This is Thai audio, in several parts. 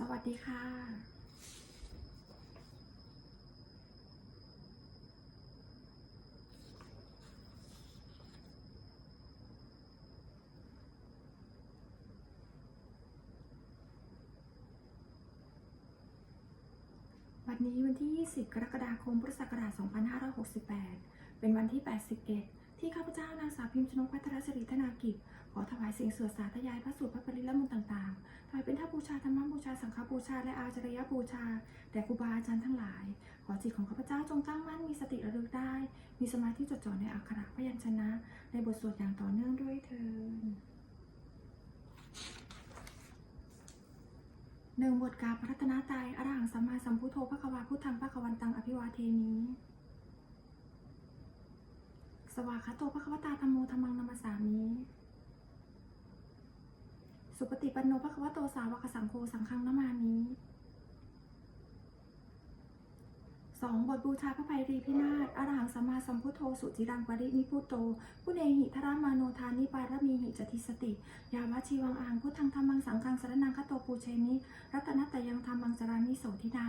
สวัสดีค่ะวันนี้วันที่ 20 กรกฎาคม พุทธศักราช 2568 เป็นวันที่ 81 ที่ข้าพเจ้านางสาวพิมพ์ชนกพัทรศิริธนากิจ ขอถวายสิ่งสวดสาธยายพระสูตรพระปริละมนต์ต่างๆถวายเป็นท่าบูชาธรรมบูชาสังฆบูชา และอาจารยบูชาแด่ครูบาอาจารย์ทั้งหลาย ขอจิตของข้าพเจ้าจงตั้งมั่นมีสติระลึกได้ มีสมาธิจดจ่อในอักขระพยัญชนะ ในบทสวดอย่างต่อเนื่องด้วยเถิดหนึ่งบทกาพระรัตนตรัยอรหังสัมมาสัมพุทโธพระควาพุทธังพระควันตังอภิวาเทมิ สวากขาโตพระควตาธรรมโมธรรมังนามาสามีสุปฏิปันโนพระควโตสาวกสังโฆสังฆังนามามิ สองบทบูชาพระภัยรีพินาศอรหังสัมมาสัมพุทโธสุจิรังปรินิพุโตผู้เนหิทรามาโนทานิปารมีหิจติสติ ยาวชีวังอังพุทธังธรรมังสังฆังสรนังคโตปูเชมิรัตนตตยังธรรมังจรามิโสทินา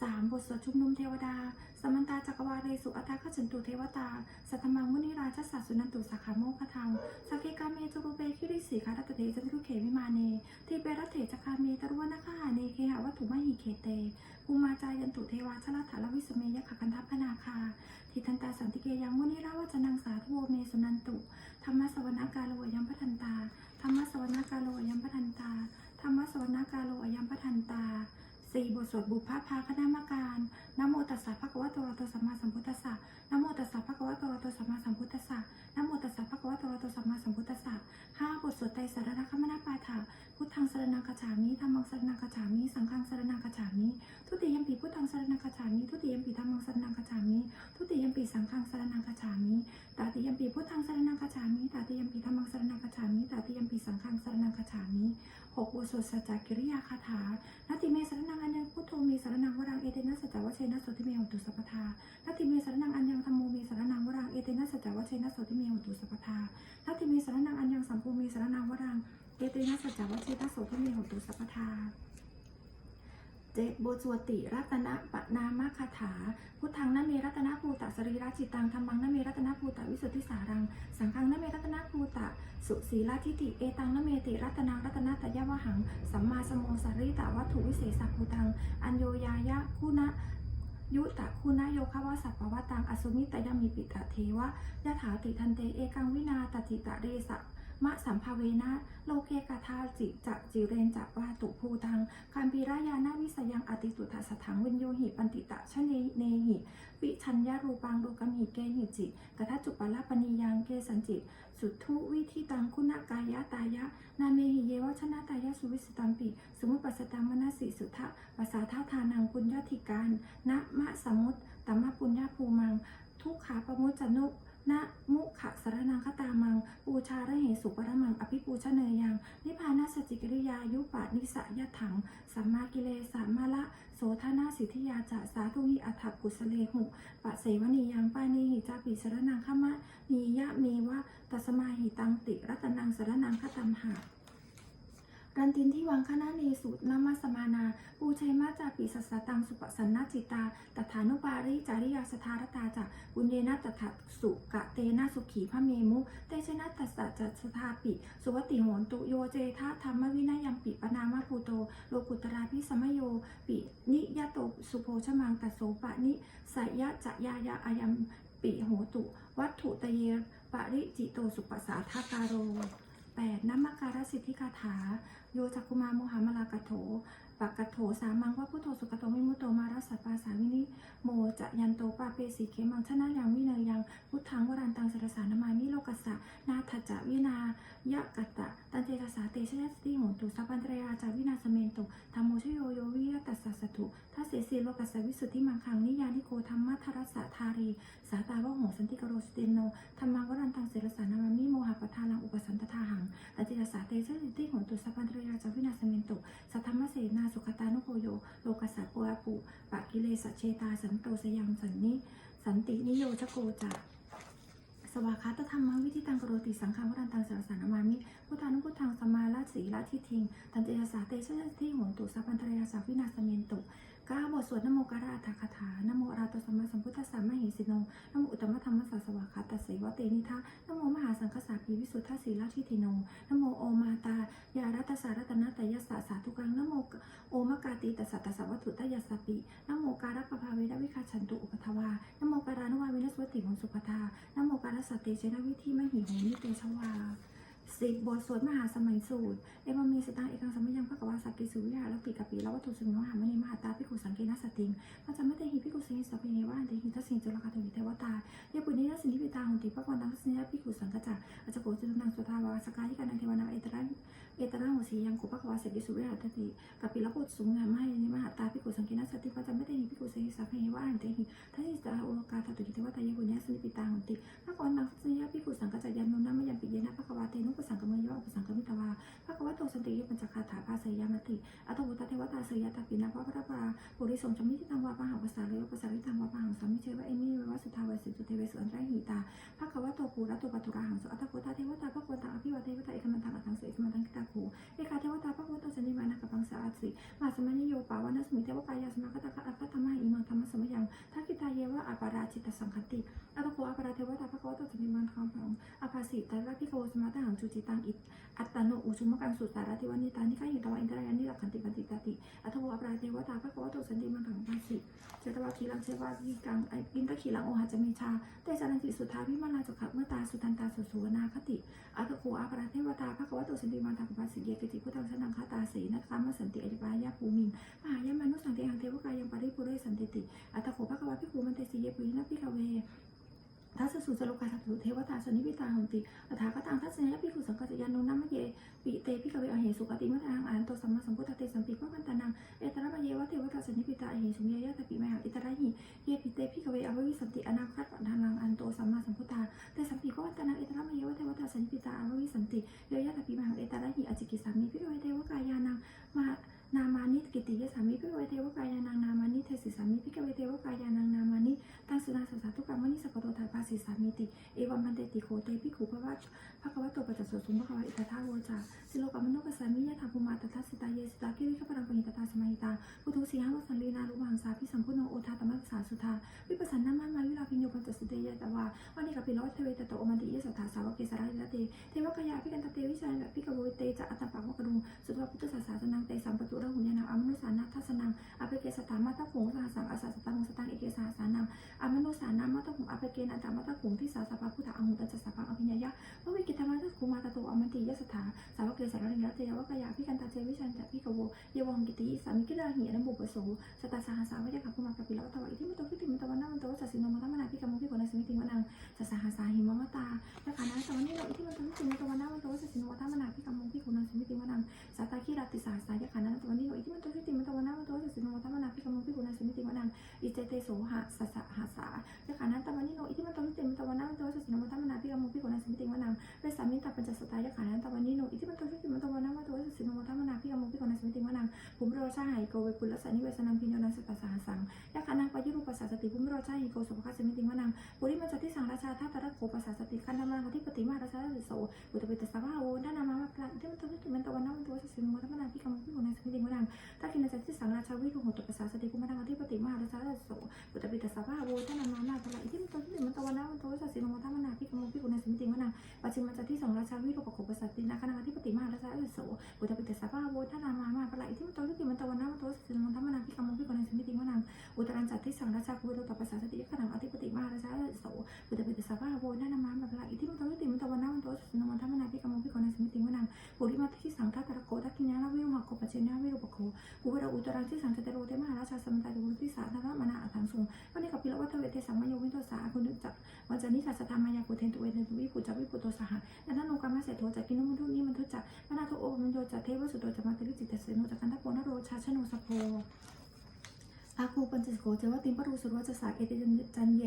สามบทสวดชุมนุมเทวดา สมันตาจักรวาเรสุอัตถะขจันตุเทวตา สัทมังมุนิราชสัสสุนันตุสาขาโมคทังสักเคกาเมจุรุเปคิริสีคารัตเตจันทุเขวิมาเนทีเปรัตเถจคาเมตรุวนาคาหาเนเคหะวัตถุมหิเคเตภูมาจายันตุเทวาชลถาลวิสเมยขกันทัพนาคา ทิทันตาสันติเกยังมุนิราวจนังสาธุโวเมสุนันตุ ธรรมสวนากาโลยัมปทันตา ธรรมสวนากาโลยัมปทันตา ธรรมสวนากาโลยัมปทันตาสี่บทสวดบุพภาคณามการนโมตัสสะภะคะวะโตอะระโตสัมมาสัมพุทธัสสะนโมตัสสะภะคะวะโตอะระโตสัมมาสัมพุทธัสสะนโมตัสสะภะคะวะโตอะระโตสัมมาสัมพุทธัสสะห้าบทสวดไตรสารณคมนาปาฐะพุทธังสรณังคัจฉามิธัมมังสรณังคัจฉามิ สังฆังสรณังคัจฉามิ ธังนเมรัตนภูตะสรีระจิตตังธรรมังนเมรัตนภูตะวิสุทธิสารัง สังฆังนเมรัตนภูตะสุสีลาทิติเอตังนเมติรัตนังรัตนตยะวหัง สัมมาสมโมสาริตะวัตถุวิเศษสัพพุตัง อัญโยยายะคุณะยุตะคุณโยคะวะสัพพวะตังอสุมิตยมิปิตะเทวะยะถาติทันเตเอกังวินาตจิตะเรสะ มะสัมภเวนะโลเกกาทาจิจะจิเรนจะวาตุภูทังการปีรายานาวิสยังอติสุทัสถังวินโยหิปันติตะชะเนเนหิวิชัญญารูปังโลกมิเกหิจิกทัจุปลาปณียังเกสันจิตสุทุวิธิตังคุณกายะตายะ นาเมหิเยวชนะตายะสุวิสตัมปิ สมุปปัสตังมนสิสุทะภาษาท่าทานังปุญญาธิการนะมะสมุตตมมะปุญญาภูมัง ทุกขาปมุจจนุ นะมุขะสรนังคตามัง ปูชาระเหสุปรมัง อภิปูชเนยยัง นิพานาสจิกิริยายุปานิสยถัง สัมมากิเลสามาละโสธนาสิทธิยาจะสาธุหิอัฏฐกุสเลหุปะเสวนียังปานีหิจาปิสรนังขมะนียะเมวะตัสมาหิตังติรัตนังสรนังคตัมหา รันตินที่วังคณะเนสุนามาสมานา ปูชัยมาจาปิสัสตังสุปสันนาจิตาตถานุปาริจาริยาสธารตาจะบุญเยนะตถาสุกะเตนะสุขีพระเมมุ เตชนะตัสสะจัสธาปิ สุวติโหนตุโยเจทะธรรมวินัยยัมปิปนามะภูโต โลกุตราพิสมโยปินิยะโตสุโพชมังตัสโสปะนิสยะจะยายะอายัมปิโหตุ วัตถุตเยปริจิโตสุปสาทาการโร 8. นัมมการสิทธิคาถา โยจักุมาโมหามลากะโถ ปักกโถสามังว่าพุทโธสุกโตมิมุตโตมารัสปาสาวินิโมจะยันโตปาเปสีเคมังชนะยังวิเนยยังพุทธังวรันตังสรสานามามิโลกัสสะนาทจะวินายะกัตตะตันเตระสาเตชะสติโหตุสัพพันตรยาจาวินาสเมนตุธรรมโมชโยโยวิยตัสสะสตุทัสเสสีโลกัสสะวิสุทธิมังคังนิยานิโกธรรมะทรัสสะทารี สาตาวะโหสันติกโรสตินโนธรรมังวรันตังเสรสานามามิโมหะปทาลังอุปสันตทาหังตันเตระสาเตชะสติโหตุสัพพันตรยาจาวินาสเมนตุสัทธรรมเสนาสุขตานุโกโยโลกัสสะโปอะปุปะกิเลสเชตาสันโตสยังสันนิสันตินิโยชโกจะสวากาตธรรมวิธิตังกรติสังฆังวรันตังสารสานามามิพุทธานุพุทธังสมาลาสีลาทิทิง ตันเตยสาเตชะที่หนตุสัพพันตรยาสาวินาสเมนตุก้าบทสวดนโมการาอัฏฐคาถานโมราตสัมมาสัมพุทธัสสะมหิสิโนนโมอุตมธรรมสสสวากขาตเสวะเตนิทะนโมมหาสังฆสาปีวิสุทธาสีลาทิทิโนนโมโอมาตา รัตสารัตนาตยสสะสาธุกังนโมโอมกาติตัสสะตัสสะวัตถุตยสสปินโมการะปะภาเวนะวิคาชันตุอุปทวานโมการานุวาวินัสวติของสุปทานโมการะสตเตเจนะวิธีมหิโหนิเตชวาสิบบทสวดมหาสมัยสูตรเอวามีสตังเอกังสมัยยังพระกวาสักกิสุวิหารติกะปิแล้ววัตถุสมิงหามณีมหาตาพิกุสังเกนัสติงปัจจไม่เตหิพิกุสิงสเปเนวะอันเตหิทัสิงจุลกาตวิเทวตาเยปุณินัสสินิปิตาหุนติปะกวันตังทัสสินยพิกุสังกจักอาจจะโกจุลนังสุทาวาสกายิกานังเทวนาเอตระ เอตระหัวสียังกุปะกวาเสกกิสุวิหารติกะปิแล้ววัตถุสมิงมหามณีมหาตาพิกุสังเกนัสสติปัจจไม่เตหิพิกุสิงสเปเนวะอันเตหิทัสสิงจุลกาตวิเทวตายาปุณินัสสินิปิตาหุนติปะกวันตังทัสสินยพิกุสังกัจักยันนุนัมยัมปิเยนะปะกวาเตนุปสังกมยะอุปสังกมิตวาพระกวาโตสันติยปัญจคาถาภาสยามติอัตวุตเทวตาสยตาปินะพระพระปาปุริสงจมิทิตังวาปะหาภาษาเลวภาษาลิตัง วอปราตาพระกวโตสันติมันถังปัสสิเจตวาคีลังเชวาวิกังไออินทขีลังโอหะจเมชาเตจานันติสุทาวิมาลาจุขะเมื่อตาสุตันตาสุสุวนาคติอัตโกอาปราเทวตาพระกวโตสันติมันถังปัสสิเยกติพุทธังสนังคาตาสีนัตคามสันติอริปายาภูมิงมหายามานุสังเตหังเทวกายังปริปุเรสันติติอัตโกพระกวาพิคูมันเตสีเยปุยนะพิกเว ทัสสุจโลกาสัตถุเทวตาสนิพิตาหนติอัฏฐากตังทัศนยพิคุสังกัจยานุนัมมะเยปิเตพิกเวอเหสุกติมัตตังอันโตสัมมาสัมพุทธเตสัมปิพระกันตานังเอตระมเยวะเทวตาสนิพิตาเหสุเมยะตปิมหาอิตระหิเยปิเตพิกเวอววิสันติอนาคัตปันทานังอันโตสัมมาสัมพุทธาเตสัมปิพระกันตานังเอตระมเยวะเทวตาสนิพิตาอววิสันติเยยะตปิมหาเอตระหิอจิกิสามิพิ อภิเกนั สินโมทัมนาพิกามุพิโกนัสมิติวนังภูมิโรชาหายโกเวปุลสันนิเวสนังพิญโยนัสตสสาสังยะขานังปยุรูปัสสสติภูมิโรชาหิโกสุภคัสมิติวนังปุริมัจจติสังราชาทัตตะโคปัสสสติคันธมังทิปติมาราชาติโสอุตปิตสาวาโวนานามาพระที่มันตวิติมันตะวันนามันตัวสินโมทัมนาพิกามุพิโกนัสมิติวนังทักินจติสังราชาวิรุหตุปัสสสติภูมิทังทิปติมาราชาติโสอุตปิตสาวาโวนานามามาพระที่มันตวิติมันตะวันนามันตัวสินโมทัมนาพิกามุพิโกนัสมิติวนังปัจจิมจจที่สองราชาวิโรปโคปัสัตตินาคณาธิปติมาราชาเอโสบุต ติสาภาโวทนามามาปะไลที่มันโตที่มันตวันนามันโตสินมันธรรมนาพิกามพิกรในสมิติวนังปุริมาที่สังทัตตะโกทักกิญญาวิโรมาโคปเจญาวิโรปโคกุวรอุตรันที่สังจเตโรเตมหาราชาสมตาดุที่สาธารมนาอัถังสุงวันนี้กับพิรวัตเวเทสังมโยวิโตสาคุณจักวันจันนิสัสธรรมายากุเทนตุเวเทตุวิปุจวิปุโตสหะนันทโนกรรมเสโทจักกินุมุทุนี้มันทุจักมนาโทโอมันโยจัเทวสุโตจัมาติริจิตเสโนจักันทโปนโรชาชโนสโพอาคูปัญจโกเจวติมปรุสุรวัจสาเอติจันเย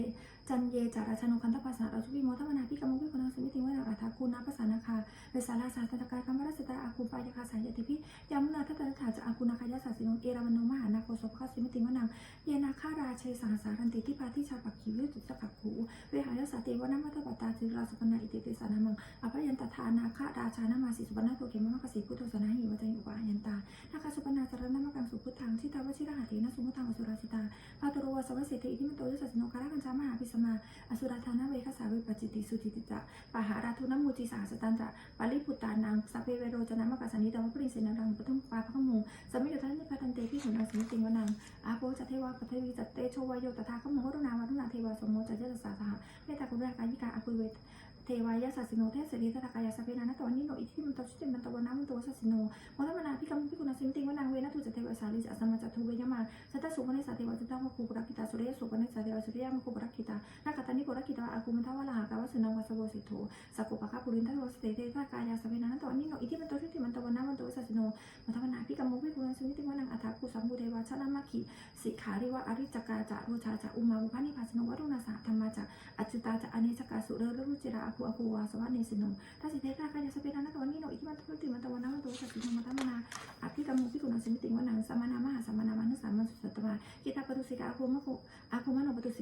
จันเยจาราชนุคันธภาษาอาชุพิโมทัมนาพิกมุพิคนาสิมิติวนาอัฐคุณาภาษานาคาเวสาราสาตตะการคัมภรสตาอาคุปายคาสายติพิยามนาทัตตะถาจะอาคุณาคายาสาสินงเอราวันโนมหานาโคสพคาสมิติวนังเยนาคาราเชสาสารันติทิพาทิชาปักขิวิจุตปักขูเวหายาสาเตวนามัตปตาจิราสุปนาอิติเตสานามังอภยันตทานาคาราชานามาสิสุปนาโตเกมมะคสีพุทโธสนาหิวจัย ราทุนมูจิสาสตันจะปาลิปุตตานังสัพเพเวโรจนะมกัสสนิตาวปริเสนารังปทุมปาพระมูสมิยทันนิพันเตพิขุนังสมิติงวนังอาโปจัตเทวาปเทวีจัตเตโชวายโยตถาคโมรุณาวัฒนาเทวาสมโมจัจเจตสาสหะเมตตากุณรากายิกาอาคุเวทเทวายาสัสิโนเทสรีตกายาสเปนานะตวนนี้โนอิทิมันตชุติมันตวนน้ำมันตัวสัสสิโนมรมนาพิกรรมพิกุณาสิมติงวนังเวนะตุจเทวสาลิจัสมาจัตุเวยมาสัตตสุปนิสาเทวจุตังวะคูปรักขิตาสุริยสุปนิสาเทวสุริยามคูปรักขิตานาคตันิโกรักขิตาอากุมันทวะลาหากาวสุนังวัสโวสิโธ อริจกาจะรูชาจะอุมาบุพานิพาสนวัตุนาสาธรรมาจะอจิตาจะอเนจกาสุเรรุจิราอภูอภูวาสวะเนสิโนทัสิเทกากายสเปนานะตวันนี้โนอิทิมันตุติมันตวันนั้นมันตัวสัตติมธรรมน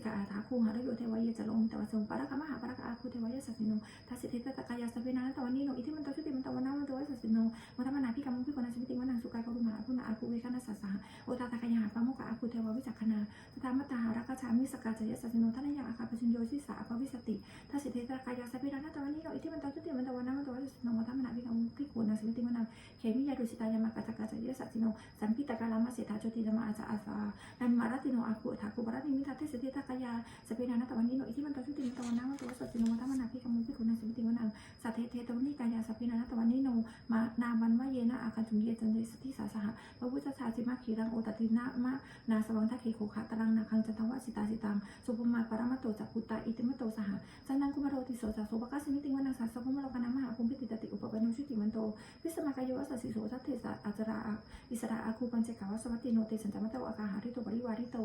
กาอาถาคูหะรโยเทวายจะลงแต่วะสงปะระกมหาปะระกอาคูเทวายสัสสิโนทัสสิเทกากายสเปนานะตวันนี้โนอิทิมันทุติมันตวันนั้นมันตัวสัสสิโนมัทมนาพิกรรมพิกุณสมิติวันังสุกากรุมาพุนาอาคูเวคณสัสสะโอตาตากายหาปะโมกะอาคูเทวาวิจักขณาตถามตาหารักชามิสกาจยสัสสิโนท่านยังอาคาปชินโยสิสาภวิสติทัสสิเทกากายสเปนานะตวันนี้โนอิทิมันทุติมันตวันนั้นมันตัวสัสสิโนมัทมนาพิกรรมพิกุณสมิติวันังเขมิยาดุสิตายามากาจกาจายสัจจิโนสัมพิตกาลามาเสถาโจติธรรมอาจาอาสานันมารติโนอาคุถาคุบารติมิทัตเทสติตากายาสเปนานะตวันนี้โนอิทิมันตชุติมันตวันนามันตัวสัจจิโนมัทมนาพิกมุพิกุณสมิติวันังสัทเทเทตวนิกายาสเปนานะตวันนี้โนมานาบันวะเยนะอาคันจุมเยจันเดสติสาสหะพระพุทธชาจิมาขีรังโอตตินะมะนาสวังทัคเคโคขะตรังนาคังจันทวสิตาสิตังสุภมาปรมัตโตจักกุตาอิติมโตสหะจันนังกุมาโรติโสจักโสปะกาสมิติวันังสัสสะกุมารโลกนามหาภูมิปิตติอุปปนุชุติมันโตพิสมากายวัสสิโสทัตเทสะอาจราอะอิสระอาคูปัญเจกาวสวัตติโนเตสันจามะวอากาหาริโตปริวาริโต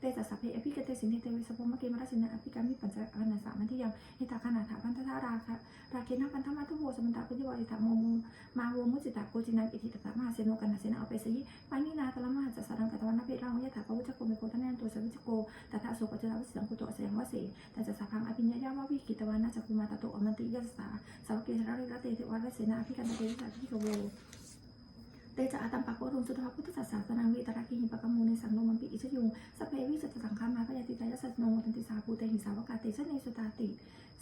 เตจัสสะเพอภิกเตสินเทเตวิสโพมเกมรัสินะอภิกามิปัญจอนัสสามันทิยังหิตาคณาถาพันธทาราคะราเกนะพันธมัทุโวสมันตาปิวาริตาโมโมมาโวมุจิตาโกจินังอิทิตตมหาเสโนกันนาเสนาเอาไปสีปานินาตละมหาจัสสารังกัตวันนเพรังยะถาปวุจโกเมโกทะแนนตัวสวิจโกตถาโสปัจจาวิสังกุโตเสยงวเสแต่จัสสะพังอภิญญายาววิกิตวันนาจักุมาตโตอมันติยัสสาสาวเกสระริระเตเทวะเสนาอภิกันตเตวิสัตถิโกโว เตจะอาตัมปักวรุณสุทธาพุทธศาสนาวิตราคิหิปะกมูในสังโนมัมปิอิชยุงสเปวิสตสังฆามาพยาติตายสัสโนตันติสาภูเตหิสาวกาเตชะเนสุตาติ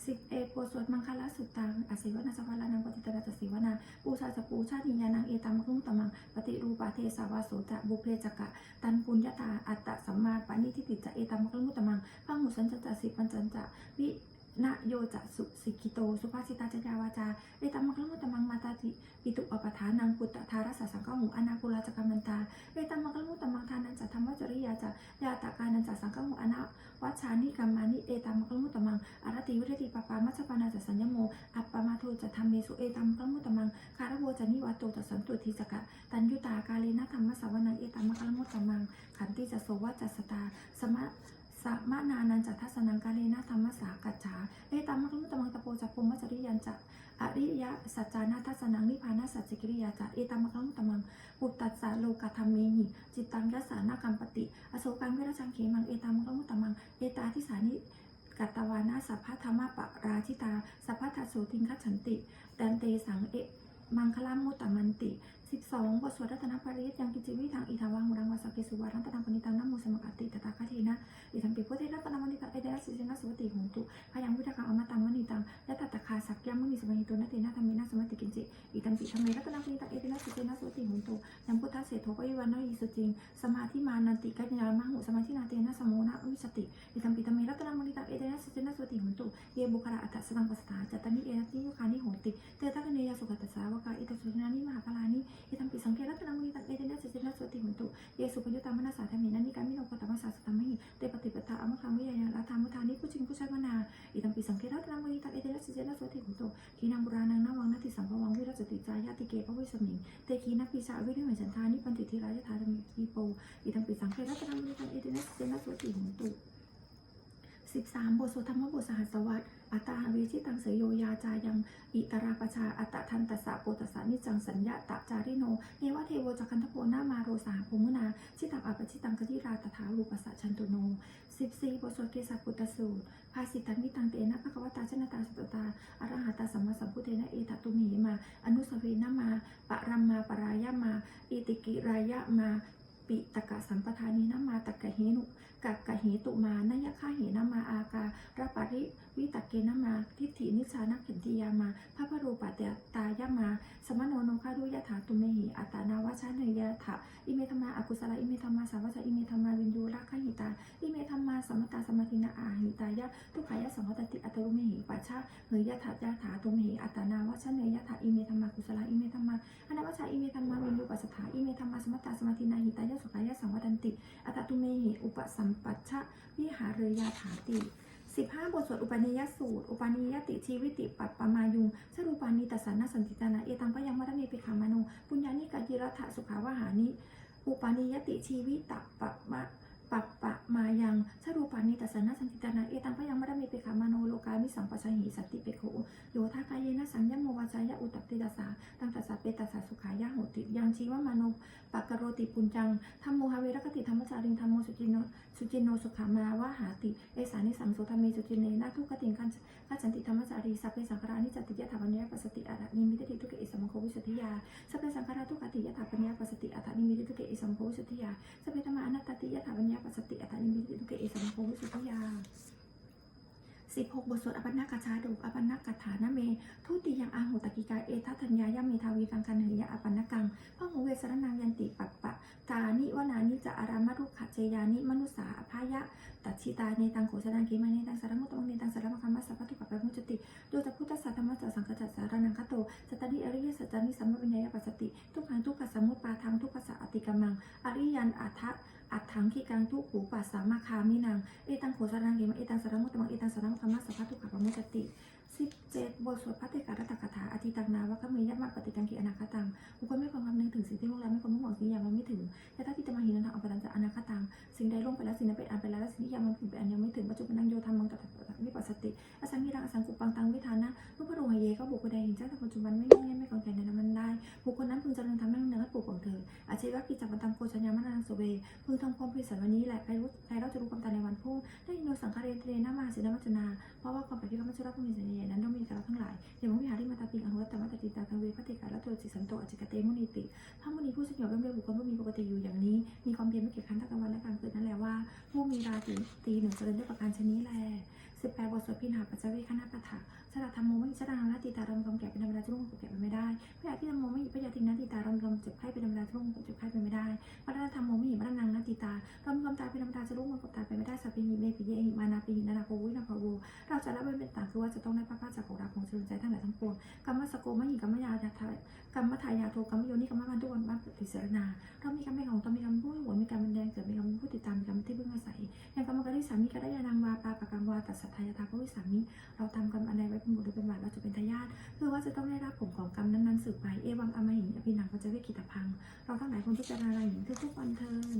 สิเอโกสวดมังคลาสุตังอาศิวนาสวาลานังปฏิตระจสิวนาปูชาจะปูชาติญานังเอตัมมะคุงตมังปฏิรูปาเทสาวาโสจะบุเพจกะตันปุญญาตาอัตตสัมมาปานิทิติจะเอตัมมะคุงตมังพังหุสันจะจะสิปัญจันจะวิ นะโยจะสุสิกิโต สุภาสิตาจยาวาจาเอตัมมะคุตมังมาตาติปิตุปปทานังกุตตะทารัสสังฆหุอนาคุลาจกรรมันตาเอตัมมังกลมุตมังทานันจะธรรมวจริยาจะยาตากานันจะสังฆมุอนะวัชานิกรรมานิเอตัมมังกลมุตมังอารติวิรติปปามัชปานาจะสัญญโมอัปปมาโทจะธรรมเมสุเอตัมมังกลมุตมังคารโวจะนิวัตโตจะสันตุทีจกะตัญยุตากาเลนะธรรมสาวนังเอตัมมังกลมุตมังขันติจะโสวัจจสตาสมะ สัมะนานันจะทัศนังกาเลนะธรรมสากัจฉาเอตัมมังกลมุตตมังตะโปจะพมวจริยันจะอริยสัจจานาทัศนังนิพานาสัจจกิริยาจะเอตัมมังกลมุตตมังปุตตัสสะโลกธรรมเมหิจิตตังยัสสานากัมปติ อโศกังวิรชังเขมังเอตัมมังกมุตตมังเอตาทิสานิกัตตวานาสัพพธรรมปะราชิตาสัพพทัสโสติงคัจฉันติ ดันเตสังเอมังคลามุตตมันติ 12บทสวดรัตนปริยัติยังกิจิวิทางอิทาวังมุรังวาสกเกสุวารันตนังปณิตังนัมโมสมกัติตถาคาเทนะอิทัมปิพุทเทรัตนมณิตังเอเดนะสิเจนะสวัติหงตุพยังวิทังอมตังมณิตังยะตตะคาสักยามุนิสมัยตุนะเตนะธรรมินะสมติกินจิอิทัมปิธรรมเมรัตนังปณิตังเอเดนะสิเจนะสวัติหงตุยังพุทธะเสโทปวิวันนะอิสุจิงสมาธิมานันติกัญญามหุสมาธินาเตนะสมโมนะวิสติอิทัมปิธรรมเมรัตนังมณิตังเอเดนะสิเจนะสวัติหงตุเยบุคระอัตตสตังปัสสตาจัตตานิเอนะติยุคานิโหติเตตะกเนยสุขตัสสาวกาอิตสุชนานิมหาพลานิอิทัมปิสังเกรัตนังมุนิตังเอเดนะเจเจนะสวติหุนตุเยสุปยุตามนาสาธรรมินันนิการมิโนปตมสาสตัมมิเตปฏิปตาอมคังวิยารัธามุทานิผู้ชิงผู้ชายมนาอิทัมปิสังเกรัตนังมุนิตังเอเดนะเจเจนะสวติหุนตุขีนังบุรานังนวังนาติสัมภวังวิรัจติจายาติเกปวิสมิงเตขีนักปิชาวิริเหมฉันทานิปันติทิรายธาธรรมิกีโปอิทัมปิสังเกรัตนังมุนิตังเอเดนะเจเจนะสวติหุนตุ13บทสวดธรรมบทสหัสวัตร อัตตาหาเวชิตังเสยโยยาจายังอิตราปชาอัตทันตสะโปตสสะนิจังสัญญาตจาริโน เนวะเทโวจักันทโพนามาโรสาภูมุนา ชิตังอปชิตังกติราตถารูปสสะชันตุโนสิบสี่บทสวดเกสาปุตสูตรภาสิตันมิตังเตนะภะควตาชนตาสุตตาอรหัตตาสัมมาสัมพุทเทนะเอตตุมีมา อนุสเวนะมาปะรัมมาปรายะมาอิติกิรายะมา ปิตกะสัมปทานีนะมาตกะเหนุกักกะเหตุมานยะฆาเหนะมาอาการะปริวิตกเกนะมาทิฏฐินิชานักเข็นติยามาพระพรูปะเตตายะมา สมโนโนคารุยะถาตุเมหิอัตานาวชาเนยะถาอิเมธรรมาอกุศลอิเมธรรมาสาวัชอิเมธรรมาวินยูรักขหิตาอิเมธรรมาสมตาสมาธินาอาหิตายะทุกขายะสังวัตติอัตตุเมหิปัชชาเนยะถายะถาตุเมหิอัตานาวชาเนยะถาอิเมธรรมากุศลอิเมธรรมาอนาวัชชาอิเมธมมาวินยูปัสสถาอิเมธมมาสมตตาสมาธินาหิตายะสุขายะสังวัตันติอัตตุเมหิอุปสัมปัชชะวิหารยาถาติ15บทสวดอุปนิยสูตร อุปนิยติชีวิติปัปปมายุงสรูปานีตัสสานาสันติตานาเอตังพยังมัตเมปิขามานุปุญญานิกายิรัฐสุขาวหานิอุปนิยติชีวิตปปมะ ปัปปะมายังสรูปานิตัสนาสันติตานาเอตังพยังมัตเมปิขามาโนโลกามิสัมปชัยหิสัตติเปโขโยธากายเยนะสัญญโมวาจายะอุตตติตัสาตังตัสสะเปตัสสะสุขายะโหติยังชีวมานุปะกะโรติปุญจังธรรมโมหเวรคติธรรมจาริงธรรมโมสุจินโนสุจินโนสุขามาวะหาติเอสานิสังโสธรรมเมสุจินเนนะทุกขติงกันกัจจันติธรรมจารีสัพเพสังขารานิจติยะถาปัญญาปัสติอาระนิมิตติทุกเอสมโควิสุทธิยาสัพเพสังขาราทุกขติยะถาปัญญาปสติอัตถนิมิตติทุกเกอิสมโควิสุทธิยาสัพเพธรรมานัตติยะถาปัญญาปัสสติอัตถนิมิตติทุกเกอิสมโควิสุทธิยา16บหกบทสวดอปันนากชาดุอปันนกถานะเม ทุติยังอาหุตกิกาเอทัธัญญายะเมทาวีกังคันเหยะอปันนกังพระหูเวสรนังยันติปัปปะกานิวนานิจะอารามารุขะเจยานิมนุสาอภายะตัชิตาเนตังโขชนังเกมาเนตังสารมุตตังเนตังสารมคัมมัสสะพัตุกัปปมุจติโดยจะพุทธสัตธรรมจัสสังกัจจสารนังคโตสตติอริยสัจจานิสัมมวิญญาปัสสติ ทุกขังทุกขสมุปปาทังทุกขสะอติกมัง อริยันอัฏฐะ อัฏฐังขีกังทุกหูปัสสามาคามินังเอตังโขสารังเกมเอตังสารมุตตมังเอตังสารมคัมมัสสะพัตุกัปปะมุจติ17บทสวดพระเตการัตถกถาอธิตังนาวะกเมยะมะปฏิกังกิอนาคตังบุคคลไม่ควรคำนึงถึงสิ่งที่ล่วงแล้วไม่ควรมุ่งหวังสิ่งที่ยังไม่ถึงแต่ถ้าที่จะมาหินันทางอปตันจะอนาคตังสิ่งใดล่วงไปแล้วสิ่งนั้นเป็นอันไปแล้วและสิ่งที่ยังมันถึงเป็นอันยังไม่ถึงปัจจุบันนังโยธรรมังตัตถะวิปัสสติอสังกิรังอสังกุปังตังวิ ผู้มีร เวคณะปะถะสลัดธรรมโมไม่ชนะนาติตารมกำแก่เป็นธรรมดาจะรุ่งแก่เป็นไม่ได้พระอาทิตย์ธรรมโมไม่พระยาทินาติตารมกำเจ็บไข้เป็นธรรมดาจะรุ่งเจ็บไข้เป็นไม่ได้พระธรรมโมไม่หิมรนังนาติตารมกำตายเป็นธรรมดาจะรุ่งกับตายเป็นไม่ได้สัพพิหิเมปิเยหิมานาปิหินานาโกวินาภโวเราจะรับเป็นต่างคือว่าจะต้องได้พระพาจากของเราของเจริญใจทั้งหลายทั้งปวงกรรมสโกไม่หิกรรมยาทากรรมทายาโทกรรมโยนิกรรมวันทุกวันบ้านปฏิสรนาเรามีกรรมเป็นของตนมีกรรมผู้หวนมีกรรมเป็นแดงเกิดมีกรรมผู้ติดตามมีกรรมที่พึ่งอาศัยอย่างกรรมการที่สามีกระได้ยานางวาปาปะกังวาตัดสัทธายาทาพระวิสามีเราทำกรรมอันใดไว้เป็นบุตรหรือเป็นหวานเราจะเป็นทายาทเพื่อว่าจะต้องได้รับผลของกรรมนั้นๆสืบไปเอวังอมหิงอภินังก็จะเวกิตพัง เราทั้งหลายคนพิจารณาอย่างนี้ทุกวันเทิน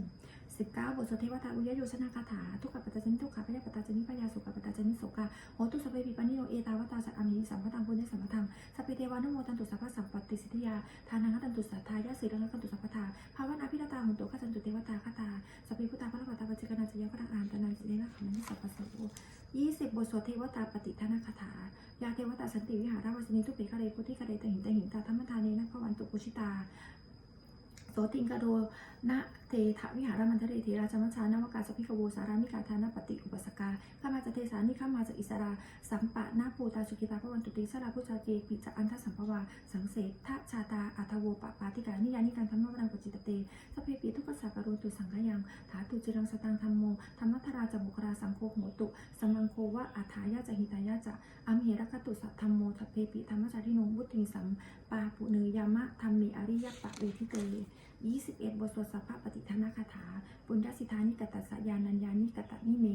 19บทสวดเทวตาอุยโยชนาคาถาทุกขปัตตาจนิทุกขพยาปัตตาจนิพยาสุขปัตตาจนิโสกาโหตุสัพเพปิปานิโนเอตาวตาสัตอามิสัมปตังปุญญสัมปทังสัพเพเทวานุโมตันตุสัพพสัมปติสิทธิยาทานังตันตุสัทธายาสีรังกันตุสัพพทาภาวนอภิรตาหุนตุขจันตุเทวตาคตาสัพเพพุตตาพระปัตตาปัจจกนาจยะพระอามตนันสิเนนะขันิสัพพะโส20บทสวดเทวตาปฏิทนาคาถายาเทวตาสันติวิหารวัสนิทุเปกะเรพุทธิกะเรตหิงตหิงตาธรรมทานีนะพวันตุกุชิตาโสติงกะโดนะเทถวิหารมันทะเรธีราชมัชชานวกาสพิกโวสารามิกาทานาปฏิอุปสกาข้ามาจากเทสานิข้ามาจากอิสราสัมปะนาปูตาสุกิตาพระวันตุติสราพุชาเจปิจักอันทสัมภวาสังเสทะชาตาอัทโวปะปาติกานิยานิการธรรมวรังปจิตเตสเพปิทุกขสัการุตุสังขยังถาตุจิรังสตังธรรมโมธรรมัทราจบุคราสังโฆโหตุสังลังโควะอัฐายาจะหิตายาจะอัมเหรคตุสัทธรรมโมทัพเพปิธรรมจาริโนวุติสัมปาปุเนยยามะธรรมีอริยปะเวทิเต 21 บทสวดสัพพะปฏิทนาคาถา ปุญญสิทธานิกตัสยานัญญานิกตะนิเม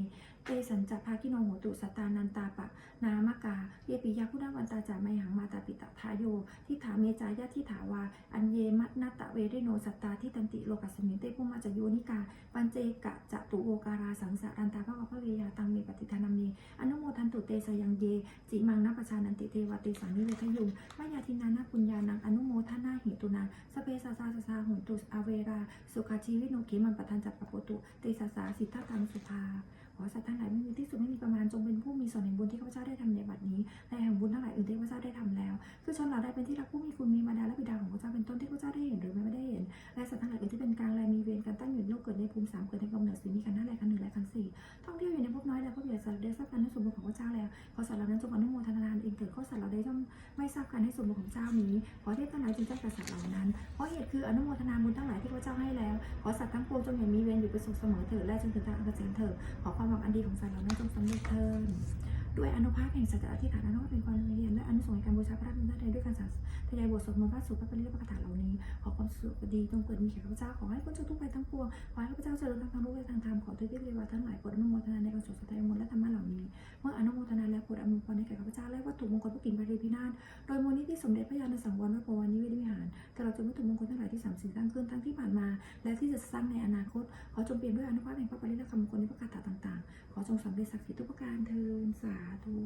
เตสัญจภาคิโนโหตุสตานันตาปะ นามกา เยปิยาคุณวันตาจาไมหังมาตาปิตะทาโย ทิถาเมจายะทิถาวา อันเยมัตนาตะเวเรโนสัตตาทิตันติโลกัสมิเตปุมาจโยนิกา ปัญเจกะจะตุโวการาสังสารันตาภะวะพะเวยาตังเมปฏิทานามีอนุ ทันตุเตสยังเย จิมังนัปชานันติเทวติสังนิเวทยุงมายาทินานาปุญญานังอนุโมทนาหิตุนาสเปสาสาสสาหุนตุอเวรา สุขาชีวิโนเขมันปทันจัปปะโปตุ เตสาสาสิทธตังสุภา ขอสัตว์ทั้งหลายไม่มีที่สุดไม่มีประมาณจงเป็นผู้มีส่วนแห่งบุญที่ข้าพเจ้าได้ทำในบัดนี้และแห่งบุญทั้งหลายอื่นที่ข้าพเจ้าได้ทำแล้วคือชนเราได้เป็นที่รักผู้มีคุณมีมารดาและบิดาของข้าพเจ้าเป็นต้นที่ข้าพเจ้าได้เห็นหรือไม่ได้เห็นและสัตว์ทั้งหลายอื่นที่เป็นกลางและมีเวรกันตั้งอยู่ในโลกเกิดในภูมิสามเกิดในกำเนิดสีมีกันธ์ห้าและกันธ์หนึ่งและกันธ์สี่ท่องเที่ยวอยู่ในภพน้อยและภพใหญ่สัตว์ได้ทราบการให้สมบูรณ์ของพระเจ้าแล้วขอสัตว์เหล่านั้นจงอนุโมทนาเองเถิดข้อสัตว์เราได้ย่อมไม่ทราบการให้สมบูรณ์ของเจ้านี้ขอเทพทั้งหลายจึงจ้างกษัตริย์เหล่านั้นเพราะเหตุคืออนุโมทนาบุญทั้งหลายที่พระเจ้าให้แล้วขอสัตว์ทั้งปวงจงอย่ามีเวรอยู่เป็นสุขเสมอเถิดและจงถึงทางอันเกษมเถิดขอความความหวังอันดีของสายเราแม่จงสำเร็จเถิด ด้วยอนุภาพแห่งสัจจะอธิษฐานอนุภาพเป็นความละเอียดและอนุสงส์การบูชาพระรัตนตรัยด้วยการสาธยายบทสวดมนต์พระสูตรพระปริยพระคาถาเหล่านี้ ขอความสุขดีจงเกิดมีแก่ข้าพเจ้าขอให้พ้นจากทุกภัยทั้งปวงขอให้ข้าพเจ้าเจริญทั้งทางโลกและทางธรรมขอทุกที่เทวาทั้งหลายโปรดอนุโมทนาในการสวดสัตยมนต์และธรรมะเหล่านี้เมื่ออนุโมทนาแล้วโปรดอนวยพรให้แก่ข้าพเจ้าและวัตถุมงคลพระกิ่งบริพินาศโดยมูลนิธิสมเด็จพระยาณสังวรวัดปวารนิเวศวิหารตลอดจนวัตถุมงคลทั้งหลายที่สามสิ่งสร้งขึ้นทั้งที่ผ่านมา และที่จะสร้างในอนาคตขอจงเปลี่ยนด้วยอนุภาพแห่งพระปริและคำมงคลในพระคาถาต่างๆ ขอจงสำเร็จศักดิ์สิทธิ์ทุกประการเทินสาธุ